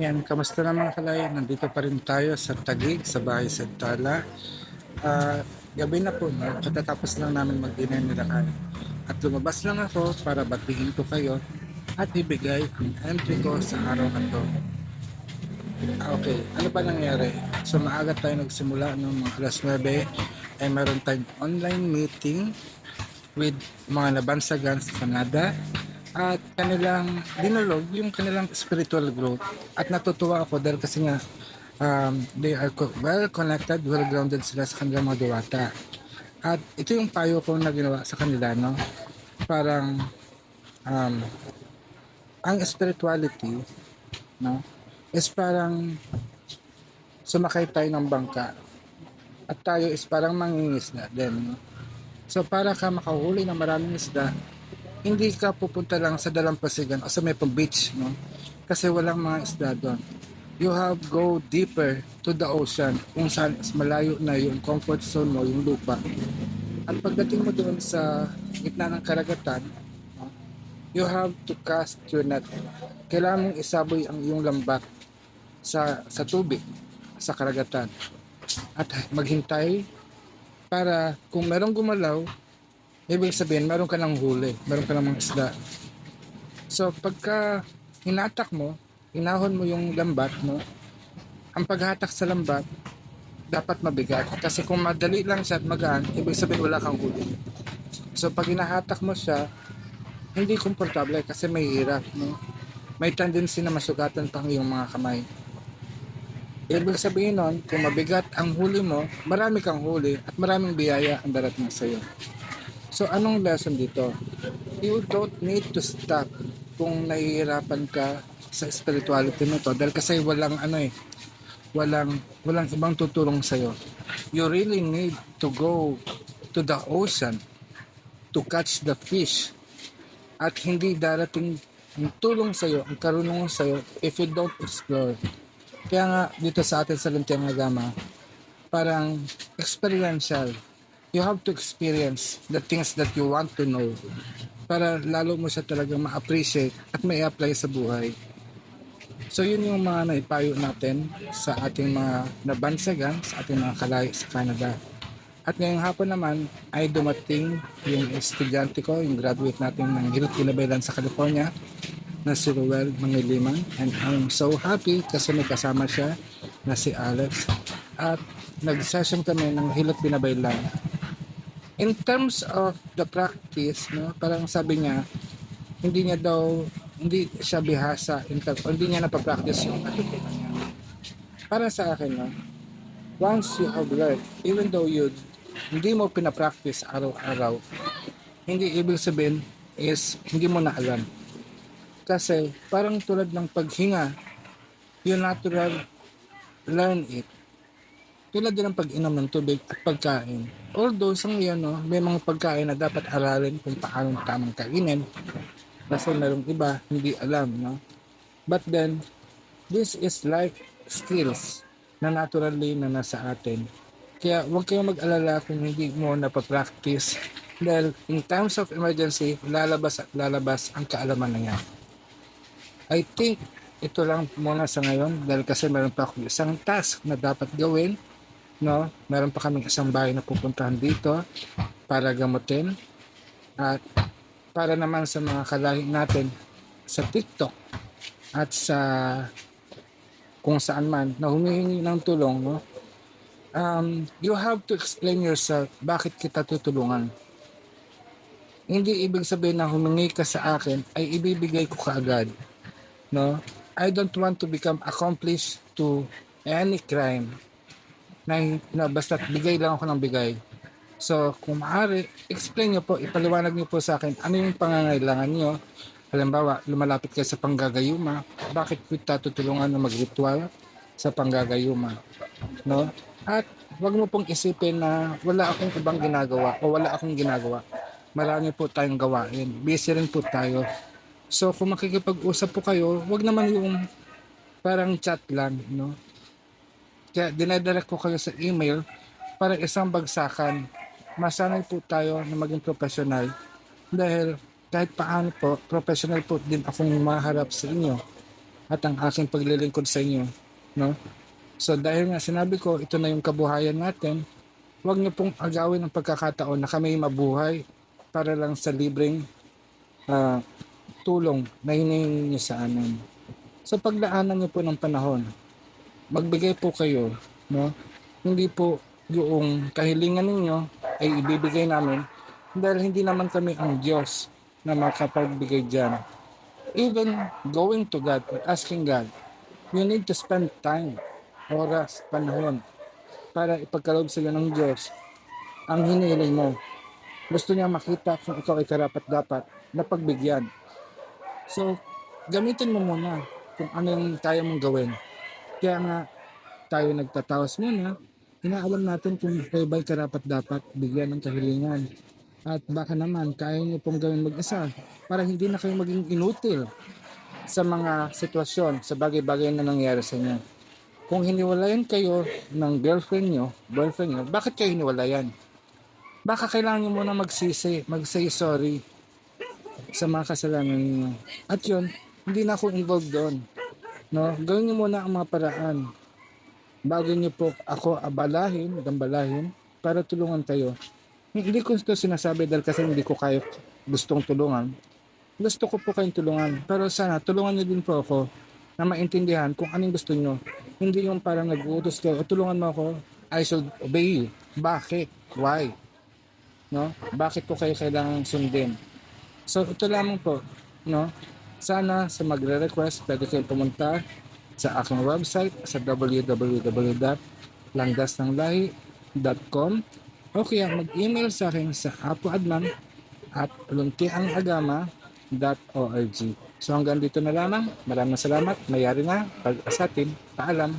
Yan, kamusta na mga kalayan? Nandito pa rin tayo sa Tagig, sa bahay sa Tala. Ah, gabi na po, no? katatapos lang namin mag-dinner nila. At lumabas lang ako para batiin ko kayo at ibigay ang entry ko sa araw na to. Ah, Okay, ano ba nangyari? So maaga tayo nagsimula no, mga alas 9 ay meron tayong online meeting with mga nabansagan sa Canada at kanilang dinulog yung kanilang spiritual growth. At natutuwa ako dahil kasi nga um, they are well connected, well grounded sila sa kanilang mga diwata. At ito yung payo ko na ginawa sa kanila no? Parang um, ang spirituality no? Is parang sumakay tayo ng bangka. At tayo is parang mangingisda din no? so para ka makahuli ng maraming isda hindi ka pupunta lang sa dalampasigan o sa may beach no? Kasi walang mga isda doon. You have go deeper to the ocean kung saan is malayo na yung comfort zone mo yung lupa. At pagdating mo doon sa gitna ng karagatan no, you have to cast your net. Kailangan mong isaboy ang iyong lambat sa sa tubig sa karagatan. At maghintay para kung merong gumalaw ibig sabihin meron ka ng huli meron ka ng mga isda. So pagka hinatak mo hinahon mo yung lambat mo ang paghatak sa lambat dapat mabigat. Kasi kung madali lang siya at magaan ibig sabihin wala kang huli. So pag hinahatak mo siya hindi komportable kasi may hirap no? may tendency na masugatan pang iyong mga kamay. Ibig sabihin nun, kung mabigat ang huli mo, marami kang huli at maraming biyaya ang darating sa iyo. So, anong lesson dito? You don't need to stop kung nahihirapan ka sa spirituality mo to dahil kasi walang ano eh, walang, walang ibang tutulong sa iyo. You really need to go to the ocean to catch the fish at hindi darating ang tulong sa iyo, ang karunungan sa iyo if you don't explore. Kaya nga dito sa atin sa Luntiang Agama, parang experiential. You have to experience the things that you want to know para lalo mo siya talaga ma-appreciate at may apply sa buhay. So yun yung mga naipayo natin sa ating mga nabansagan, sa ating mga kalayo sa Canada. At ngayong hapon naman ay dumating yung estudyante ko, yung graduate natin ng Hilt Pinabaylan sa California na si Ruel Mangiliman and I'm so happy kasi may kasama siya na si Alex at nag-session kami ng Hilot Binabaylan in terms of the practice no parang sabi niya hindi niya daw hindi siya bihasa in terms, hindi niya napapractice yung natutunan niya para sa akin no once you have learned even though you hindi mo pinapractice araw-araw hindi ibig sabihin is hindi mo na alam kasi parang tulad ng paghinga, you natural learn it. Tulad din ng pag-inom ng tubig at pagkain. Although sa ngayon, no, may mga pagkain na dapat aralin kung paano tamang kainin. Kasi merong iba, hindi alam. No? But then, this is life skills na naturally na nasa atin. Kaya huwag kayong mag-alala kung hindi mo napapractice dahil in times of emergency, lalabas at lalabas ang kaalaman na yan. I think ito lang muna sa ngayon dahil kasi meron pa akong isang task na dapat gawin. No? Meron pa kaming isang bahay na pupuntahan dito para gamutin at para naman sa mga kalahi natin sa TikTok at sa kung saan man na humihingi ng tulong no? um, you have to explain yourself bakit kita tutulungan hindi ibig sabihin na humingi ka sa akin ay ibibigay ko kaagad no I don't want to become accomplished to any crime na, na basta bigay lang ako ng bigay. So kung maaari explain nyo po ipaliwanag nyo po sa akin ano yung pangangailangan nyo halimbawa lumalapit kayo sa panggagayuma bakit kita tutulungan na mag-ritual sa panggagayuma? No? At wag mo pong isipin na wala akong ibang ginagawa o wala akong ginagawa. Marami po tayong gawain. Busy rin po tayo. So kung makikipag-usap po kayo, wag naman yung parang chat lang, no? Kaya dinadirect ko kayo sa email para isang bagsakan. Masanay po tayo na maging professional dahil kahit paano po, professional po din akong maharap sa inyo. at ang aking paglilingkod sa inyo. No? So dahil nga sinabi ko, ito na yung kabuhayan natin, huwag niyo pong agawin ang pagkakataon na kami mabuhay para lang sa libreng ah, tulong na hinihingi niyo sa amin. So pagdaanan niyo po ng panahon, magbigay po kayo, no? Hindi po yung kahilingan ninyo ay ibibigay namin dahil hindi naman kami ang Diyos na makapagbigay dyan. Even going to God asking God, you need to spend time, oras, panahon, para ipagkaloob sila ng Diyos ang hinihiling mo. Gusto niya makita kung ikaw ay karapat dapat na pagbigyan. So, gamitin mo muna kung ano yung kaya mong gawin. Kaya nga, tayo nagtatawas muna, inaalam natin kung kayo ba'y karapat dapat bigyan ng kahilingan. At baka naman, kaya niyo pong gawin mag-isa para hindi na kayo maging inutil sa mga sitwasyon, sa bagay-bagay na nangyari sa inyo. Kung hiniwalayan kayo ng girlfriend nyo, boyfriend nyo, bakit kayo hiniwalayan? Baka kailangan nyo muna magsisi, mag-say sorry sa mga kasalanan ninyo. At yun, hindi na ako involved doon. No? Gawin nyo muna ang mga paraan bago nyo po ako abalahin, gambalahin, para tulungan kayo. Hindi ko ito sinasabi dahil kasi hindi ko kayo gustong tulungan. Gusto ko po kayong tulungan. Pero sana, tulungan nyo din po ako na maintindihan kung anong gusto nyo. Hindi yung parang nag-uutos kayo, "O, tulungan mo ako, I should obey you. Bakit? Why? No? Bakit ko kayo kailangan sundin? So, ito lamang po. No? Sana sa magre-request, pwede kayo pumunta sa aking website sa www.langdasnanglahi.com o kaya mag-email sa akin sa apoadman at luntiangagama.org. So hanggang dito na lamang. Maraming salamat. Mayari na. Pag-asatin. Paalam.